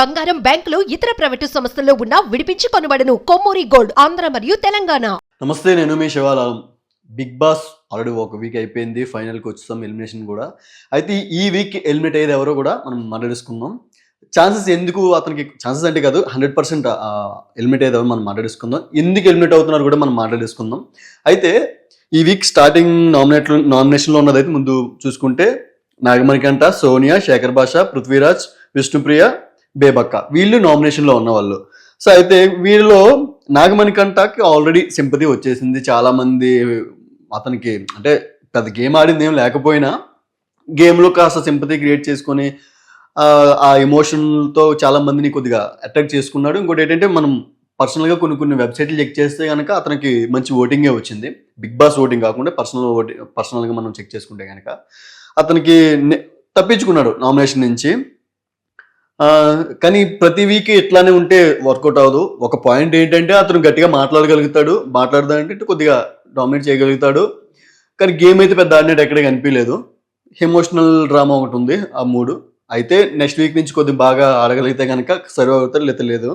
బంగారం బ్యాంకులు ఇతర ప్రైవేటు సంస్థల్లో ఉన్న విడిపించి కొనబడను. కొమ్మూరి గోల్డ్ ఆంధ్ర మరియు తెలంగాణ. నమస్తే నేను మీ శివాలాలం. బిగ్ బాస్ ఆల్రెడీ ఒక వీక్ అయిపోయింది. ఫైనల్కి వచ్చేసాం ఎలిమినేషన్ కూడా. అయితే ఈ వీక్ ఎలిమినేట్ అయ్యేది ఎవరో కూడా మనం మాట్లాడేసుకుందాం. ఛాన్సెస్ ఎందుకు అతనికి ఛాన్సెస్ అంటే కాదు హండ్రెడ్ పర్సెంట్ ఎలిమినేట్ అయ్యేది ఎవరు మనం మాట్లాడేసుకుందాం. ఎందుకు ఎలిమినేట్ అవుతున్నారు కూడా మనం మాట్లాడేసుకుందాం. అయితే ఈ వీక్ స్టార్టింగ్ నామినేట్ నామినేషన్లో ఉన్నదైతే ముందు చూసుకుంటే నాగమణికంట సోనియా శేఖర్ భాష పృథ్వీరాజ్ విష్ణుప్రియ బేబక్క. వీళ్ళు నామినేషన్లో ఉన్నవాళ్ళు. సో అయితే వీళ్ళలో నాగమణికంటకి ఆల్రెడీ సింపతి వచ్చేసింది. చాలామంది అతనికి అంటే పెద్ద గేమ్ ఆడింది ఏం లేకపోయినా గేమ్లో కాస్త సింపతి క్రియేట్ చేసుకొని ఆ, ఎమోషన్తో చాలా మందిని కొద్దిగా అట్రాక్ట్ చేసుకున్నాడు. ఇంకోటి ఏంటంటే మనం పర్సనల్గా కొన్ని కొన్ని వెబ్సైట్లు చెక్ చేస్తే కనుక అతనికి మంచి ఓటింగే వచ్చింది. బిగ్ బాస్ ఓటింగ్ కాకుండా పర్సనల్ ఓటింగ్ పర్సనల్గా మనం చెక్ చేసుకుంటే కనుక అతనికి తప్పించుకున్నాడు నామినేషన్ నుంచి. కానీ ప్రతి వీక్ ఇట్లానే ఉంటే వర్కౌట్ అవ్వదు. ఒక పాయింట్ ఏంటంటే అతను గట్టిగా మాట్లాడగలుగుతాడు. మాట్లాడదానంటే కొద్దిగా డామినేట్ చేయగలుగుతాడు. కానీ గేమ్ అయితే పెద్ద ఆడినట్టు ఎక్కడ కనిపించలేదు. ఎమోషనల్ డ్రామా ఒకటి ఉంది ఆ మూడు. అయితే నెక్స్ట్ వీక్ నుంచి కొద్దిగా బాగా ఆడగలిగితే కనుక సర్వ్ అవుతారు లేదా లేదు.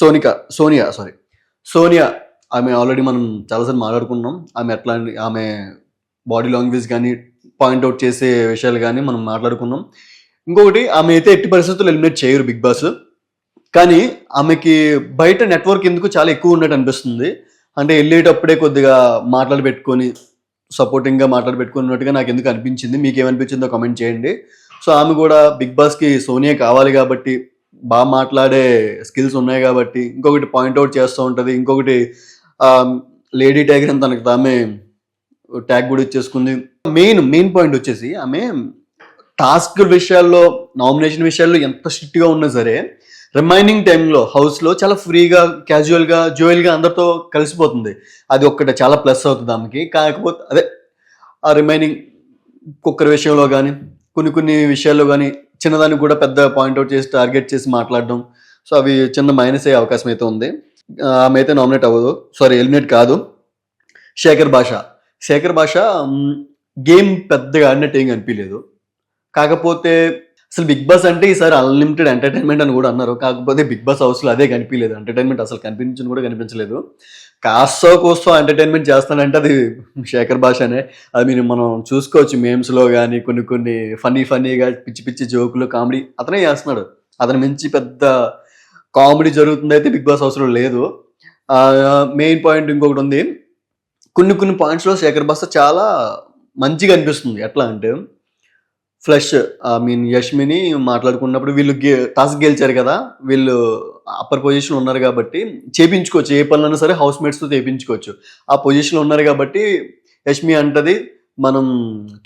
సోనిక సోనియా సారీ సోనియా ఆమె ఆల్రెడీ మనం చాలాసార్లు మాట్లాడుకున్నాం. ఆమె ఎట్లా ఆమె బాడీ లాంగ్వేజ్ కానీ పాయింట్అవుట్ చేసే విషయాలు కానీ మనం మాట్లాడుకున్నాం. ఇంకొకటి ఆమె అయితే ఎట్టి పరిస్థితుల్లో ఎలిమినేట్ చేయరు బిగ్ బాస్. కానీ ఆమెకి బయట నెట్వర్క్ ఎందుకు చాలా ఎక్కువ ఉన్నట్టు అనిపిస్తుంది. అంటే వెళ్ళేటప్పుడే కొద్దిగా మాట్లాడి పెట్టుకొని సపోర్టింగ్గా మాట్లాడి పెట్టుకున్నట్టుగా నాకు ఎందుకు అనిపించింది? మీకు ఏమనిపించిందో కామెంట్ చేయండి. సో ఆమె కూడా బిగ్ బాస్కి సోనియా కావాలి కాబట్టి బాగా మాట్లాడే స్కిల్స్ ఉన్నాయి కాబట్టి ఇంకొకటి పాయింట్అవుట్ చేస్తూ ఉంటుంది. ఇంకొకటి లేడీ టైగర్ అని తనకు తామే ట్యాగ్ కూడా ఇచ్చేసుకుంది. మెయిన్ మెయిన్ పాయింట్ వచ్చేసి ఆమె టాస్క్ విషయాల్లో నామినేషన్ విషయాల్లో ఎంత స్ట్రిక్ట్గా ఉన్నా సరే రిమైనింగ్ టైంలో హౌస్లో చాలా ఫ్రీగా క్యాజువల్గా జోయల్గా అందరితో కలిసిపోతుంది. అది ఒక్కటి చాలా ప్లస్ అవుతుంది ఆమెకి కాకపోతే అదే ఆ రిమైనింగ్ కుక్కర్ విషయంలో కానీ కొన్ని కొన్ని విషయాల్లో కానీ చిన్నదానికి కూడా పెద్ద పాయింట్అవుట్ చేసి టార్గెట్ చేసి మాట్లాడడం. సో అవి చిన్న మైనస్ అయ్యే అవకాశం అయితే ఉంది. ఆమె అయితే నామినేట్ అవ్వదు. సారీ ఎలిమినేట్ కాదు. శేఖర్ భాష. శేఖర్ భాష గేమ్ పెద్దగా ఆడినట్టు ఏం కనిపించలేదు. కాకపోతే అసలు బిగ్ బాస్ అంటే ఈసారి అన్లిమిటెడ్ ఎంటర్టైన్మెంట్ అని కూడా అన్నారు. కాకపోతే బిగ్ బాస్ హౌస్లో అదే కనిపించలేదు. ఎంటర్టైన్మెంట్ అసలు కనిపించని కూడా కనిపించలేదు. కాస్తో కోస్తో ఎంటర్టైన్మెంట్ చేస్తానంటే అది శేఖర్ భాషనే. అది మీరు మనం చూసుకోవచ్చు మేమ్స్లో కానీ కొన్ని కొన్ని ఫన్నీ ఫన్నీగా పిచ్చి పిచ్చి జోకులు కామెడీ అతనే చేస్తున్నాడు. అతని మించి పెద్ద కామెడీ జరుగుతుంది అయితే బిగ్ బాస్ హౌస్లో లేదు. మెయిన్ పాయింట్ ఇంకొకటి ఉంది. కొన్ని కొన్ని పాయింట్స్లో శేఖర్ భాష చాలా మంచిగా అనిపిస్తుంది. ఎట్లా అంటే ఫ్లష్ ఐ మీన్ యష్మిని మాట్లాడుకున్నప్పుడు వీళ్ళు గే టాస్క్ గెలిచారు కదా వీళ్ళు అప్పర్ పొజిషన్ ఉన్నారు కాబట్టి చేపించుకోవచ్చు. ఏ పనులైనా సరే హౌస్ మేట్స్తో చేపించుకోవచ్చు. ఆ పొజిషన్లో ఉన్నారు కాబట్టి యష్మి అంటది మనం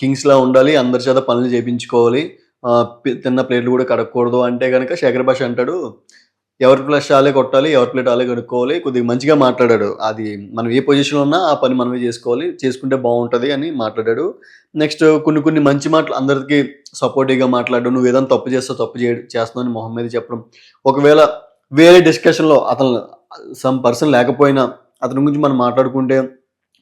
కింగ్స్లా ఉండాలి అందరి చేత పనులు చేపించుకోవాలి తిన్న ప్లేట్లు కూడా కడగకూడదు అంటే కనుక శేఖర్ భాష అంటాడు ఎవరి ప్లస్ ఆలే కొట్టాలి ఎవరి ప్లేట్ ఆలే కడుక్కోవాలి కొద్దిగా మంచిగా మాట్లాడాడు. అది మనం ఏ పొజిషన్లో ఉన్నా ఆ పని మనమే చేసుకోవాలి చేసుకుంటే బాగుంటుంది అని మాట్లాడాడు. నెక్స్ట్ కొన్ని కొన్ని మంచి మాటలు అందరికీ సపోర్టివ్గా మాట్లాడు నువ్వు ఏదైనా తప్పు చేస్తావు తప్పు చేయ చేస్తున్నావు అని మొహం మీద చెప్పడం. ఒకవేళ వేరే డిస్కషన్లో అతను సమ్ పర్సన్ లేకపోయినా అతని గురించి మనం మాట్లాడుకుంటే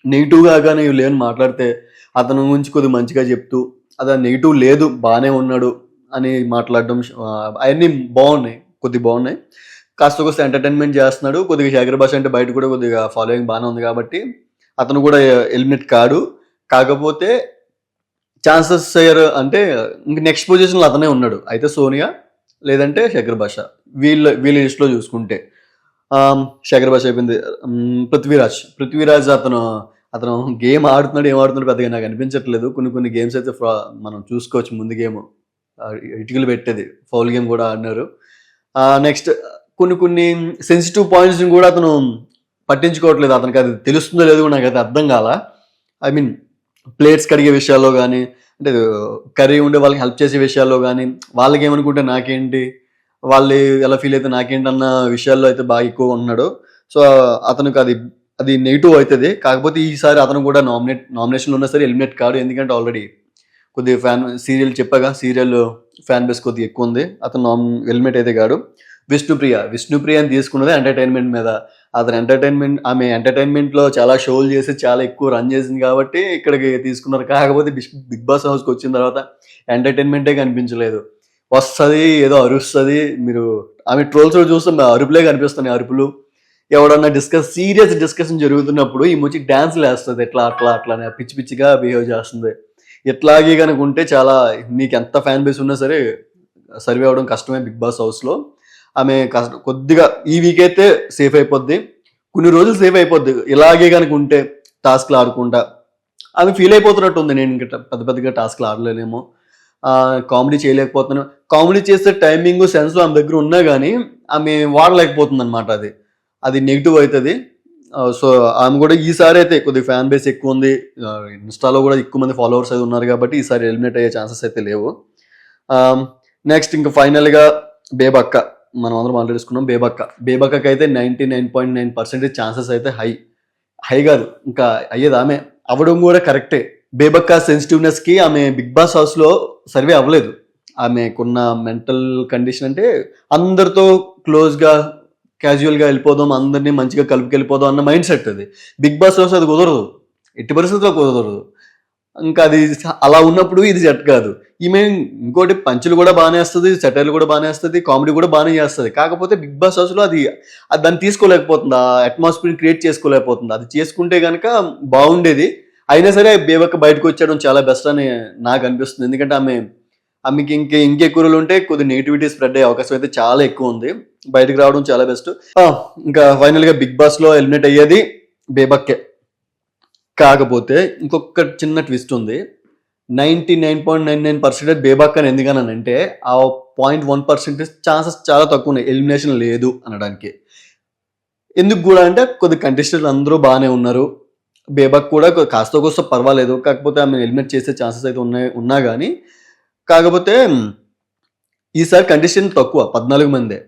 నెగిటివ్గా కానీ లేని మాట్లాడితే అతని గురించి కొద్దిగా మంచిగా చెప్తూ అది నెగిటివ్ లేదు బాగానే ఉన్నాడు అని మాట్లాడడం అవన్నీ బాగున్నాయి. కొద్దిగా బాగున్నాయి. కాస్త కోస్త ఎంటర్టైన్మెంట్ చేస్తున్నాడు. కొద్దిగా శేఖర్ భాష అంటే బయట కూడా కొద్దిగా ఫాలోయింగ్ బాగానే ఉంది కాబట్టి అతను కూడా ఎలిమినేట్ కాడు. కాకపోతే ఛాన్సెస్ అయ్యారు అంటే ఇంక నెక్స్ట్ పొజిషన్లో అతనే ఉన్నాడు. అయితే సోనియా లేదంటే శేఖర్ భాష వీళ్ళ వీళ్ళ లిస్ట్లో చూసుకుంటే. శేఖర్ భాష అయిపోయింది. పృథ్వీరాజ్. పృథ్వీరాజ్ అతను అతను గేమ్ ఆడుతున్నాడు ఏం ఆడుతున్నాడు పెద్దగా నాకు అనిపించట్లేదు. కొన్ని కొన్ని గేమ్స్ అయితే మనం చూసుకోవచ్చు ముందు గేమ్ ఇటుకలు పెట్టేది. ఫౌల్ గేమ్ కూడా ఆడినారు. నెక్స్ట్ కొన్ని కొన్ని సెన్సిటివ్ పాయింట్స్ని కూడా అతను పట్టించుకోవట్లేదు. అతనికి అది తెలుస్తుందో లేదో నాకు అది అర్థం కాల. ఐ మీన్ ప్లేట్స్ కడిగే విషయాల్లో కానీ అంటే కర్రీ ఉండే వాళ్ళకి హెల్ప్ చేసే విషయాల్లో కానీ వాళ్ళకి ఏమనుకుంటే నాకేంటి వాళ్ళు ఎలా ఫీల్ అయితే నాకేంటి అన్న విషయాల్లో అయితే బాగా ఎక్కువ ఉన్నాడు. సో అతనికి అది అది నెగిటివ్ అవుతుంది. కాకపోతే ఈసారి అతను కూడా నామినేట్ నామినేషన్లో ఉన్నా సరే ఎలిమినేట్ కాడు. ఎందుకంటే ఆల్రెడీ కొద్దిగా ఫ్యాన్ సీరియల్ చెప్పగా సీరియల్ ఫ్యాన్ బేస్ కొద్దిగా ఎక్కువ ఉంది. అతను నామ్ అయితే కాడు విష్ణుప్రియ విష్ణుప్రియ అని తీసుకున్నది ఎంటర్టైన్మెంట్ మీద. అతను ఎంటర్టైన్మెంట్ ఆమె ఎంటర్టైన్మెంట్లో చాలా షోలు చేసి చాలా ఎక్కువ రన్ చేసింది కాబట్టి ఇక్కడికి తీసుకున్నారు. కాకపోతే బిగ్ బాస్ హౌస్కి వచ్చిన తర్వాత ఎంటర్టైన్మెంటే కనిపించలేదు. వస్తుంది ఏదో అరుస్తుంది. మీరు ఆమె ట్రోల్స్ చూస్తే అరుపులే కనిపిస్తున్నాయి అరుపులు. ఎవడన్నా డిస్కస్ సీరియస్ డిస్కషన్ జరుగుతున్నప్పుడు ఈ ముచ్చి డ్యాన్స్లు వేస్తుంది ఎట్లా అట్లా అట్లా పిచ్చి పిచ్చిగా బిహేవ్ చేస్తుంది. ఇట్లాగే కనుక ఉంటే చాలా మీకు ఎంత ఫ్యాన్ బేస్ ఉన్నా సరే సర్వే అవ్వడం కష్టమే బిగ్ బాస్ హౌస్లో ఆమె కష్ట కొద్దిగా ఈ వీక్ అయితే సేఫ్ అయిపోద్ది. కొన్ని రోజులు సేఫ్ అయిపోద్ది. ఇలాగే కనుక ఉంటే టాస్క్లు ఆడుకుంటా. ఆమె ఫీల్ అయిపోతున్నట్టు ఉంది. నేను ఇంకా పెద్ద పెద్దగా టాస్క్లు ఆడలేనేమో. కామెడీ చేయలేకపోతున్నాను. కామెడీ చేసే టైమింగ్ సెన్స్ ఆమె దగ్గర ఉన్నా కానీ ఆమె వాడలేకపోతుంది అనమాట అది. అది నెగిటివ్ అవుతుంది. సో ఆమె కూడా ఈసారి అయితే కొద్దిగా ఫ్యాన్ బేస్ ఎక్కువ ఉంది. ఇన్స్టాలో కూడా ఎక్కువ మంది ఫాలోవర్స్ అయితే ఉన్నారు కాబట్టి ఈసారి ఎలిమినేట్ అయ్యే ఛాన్సెస్ అయితే లేవు. నెక్స్ట్ ఇంకా ఫైనల్గా బేబక్క. మనం అందరం మాట్లాడుకున్నాం బేబక్క. బేబక్కకి అయితే ninety nine point nine percentage chances అయితే హై హై కాదు ఇంకా అయ్యేది ఆమె. అవ్వడం కూడా కరెక్టే బేబక్క సెన్సిటివ్నెస్కి ఆమె బిగ్ బాస్ హౌస్లో సర్వే అవ్వలేదు. ఆమెకున్న మెంటల్ కండిషన్ అంటే అందరితో క్లోజ్గా క్యాజువల్గా వెళ్ళిపోదాం అందరినీ మంచిగా కలుపుకెళ్ళిపోదాం అన్న మైండ్ సెట్ అది. బిగ్ బాస్ హౌస్ అది కుదరదు. ఎట్టి పరిస్థితుల్లో కుదరదు. ఇంకా అది అలా ఉన్నప్పుడు ఇది సెట్ కాదు. ఈమె ఇంకోటి పంచులు కూడా బాగానే వస్తుంది సెటర్లు కూడా బాగానే వస్తుంది కామెడీ కూడా బాగానే చేస్తుంది. కాకపోతే బిగ్ బాస్ హౌస్లో అది అది దాన్ని తీసుకోలేకపోతుంది ఆ అట్మాస్ఫియర్ క్రియేట్ చేసుకోలేకపోతుంది. అది చేసుకుంటే కనుక బాగుండేది. అయినా సరే బేవక్క బయటకు వచ్చేయడం చాలా బెస్ట్ అని నాకు అనిపిస్తుంది. ఎందుకంటే ఆమె ఆమెకి ఇంకే కూరలు ఉంటే కొద్ది నెగిటివిటీ స్ప్రెడ్ అయ్యే అవకాశం అయితే చాలా ఎక్కువ ఉంది. బయటకు రావడం చాలా బెస్ట్ ఇంకా ఫైనల్గా బిగ్ బాస్లో ఎలిమినేట్ అయ్యేది బేబక్కే. కాకపోతే ఇంకొక చిన్న ట్విస్ట్ ఉంది. Ninety nine point nine nine percentage Bebak అని ఎందుకనంటే ఆ పాయింట్ వన్ పర్సెంటేజ్ ఛాన్సెస్ చాలా తక్కువ ఉన్నాయి. ఎలిమినేషన్ లేదు అనడానికి. ఎందుకు కూడా అంటే కొద్ది కంటెస్టెంట్లు అందరూ బాగానే ఉన్నారు. బేబాక్ కూడా కాస్త కోస్త పర్వాలేదు. కాకపోతే ఆమె ఎలిమినేట్ చేసే ఛాన్సెస్ అయితే ఉన్నాయి ఉన్నా కానీ కాకపోతే ఈసారి కండిషన్ తక్కువ పద్నాలుగు మందే.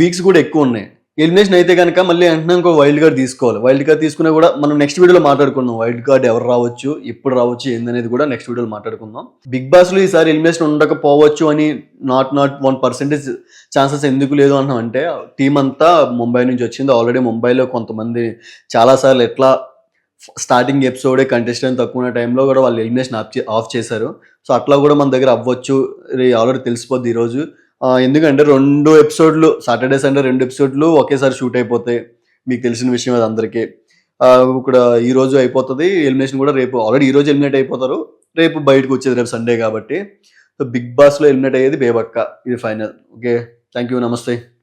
వీక్స్ కూడా ఎక్కువ ఉన్నాయి. ఎలిమినేషన్ అయితే కనుక మళ్ళీ వెంటనే ఇంకో వైల్డ్ కార్డ్ తీసుకోవాలి. వైల్డ్ కార్డ్ తీసుకున్నా కూడా మనం నెక్స్ట్ వీడియోలో మాట్లాడుకుందాం. వైల్డ్ కార్డ్ ఎవరు రావచ్చు ఎప్పుడు రావచ్చు ఏందనేది కూడా నెక్స్ట్ వీడియోలో మాట్లాడుకుందాం. బిగ్ బాస్లో ఈసారి ఎలిమినేషన్ ఉండకపోవచ్చు అని not not one percentage chances ఎందుకు లేదు అన్నాం అంటే టీం అంతా ముంబై నుంచి వచ్చింది. ఆల్రెడీ ముంబైలో కొంతమంది చాలాసార్లు ఎట్లా స్టార్టింగ్ ఎపిసోడే కంటెస్టెంట్ తక్కువ ఉన్న టైంలో కూడా వాళ్ళు ఎలిమినేషన్ ఆఫ్ ఆఫ్ చేశారు. సో అట్లా కూడా మన దగ్గర అవ్వచ్చు. ఆల్రెడీ తెలిసిపోద్ది ఈరోజు. ఎందుకంటే రెండు ఎపిసోడ్లు సాటర్డే సండే రెండు ఎపిసోడ్లు ఒకేసారి షూట్ అయిపోతాయి. మీకు తెలిసిన విషయం అది అందరికీ. ఇక్కడ ఈ రోజు అయిపోతుంది. ఎలిమినేషన్ కూడా రేపు ఆల్రెడీ ఈ రోజు ఎలిమినేట్ అయిపోతారు. రేపు బయటకు వచ్చేది రేపు సండే కాబట్టి. సో బిగ్ బాస్లో ఎలిమినేట్ అయ్యేది బేబక్క ఇది ఫైనల్ ఓకే థ్యాంక్ యూ నమస్తే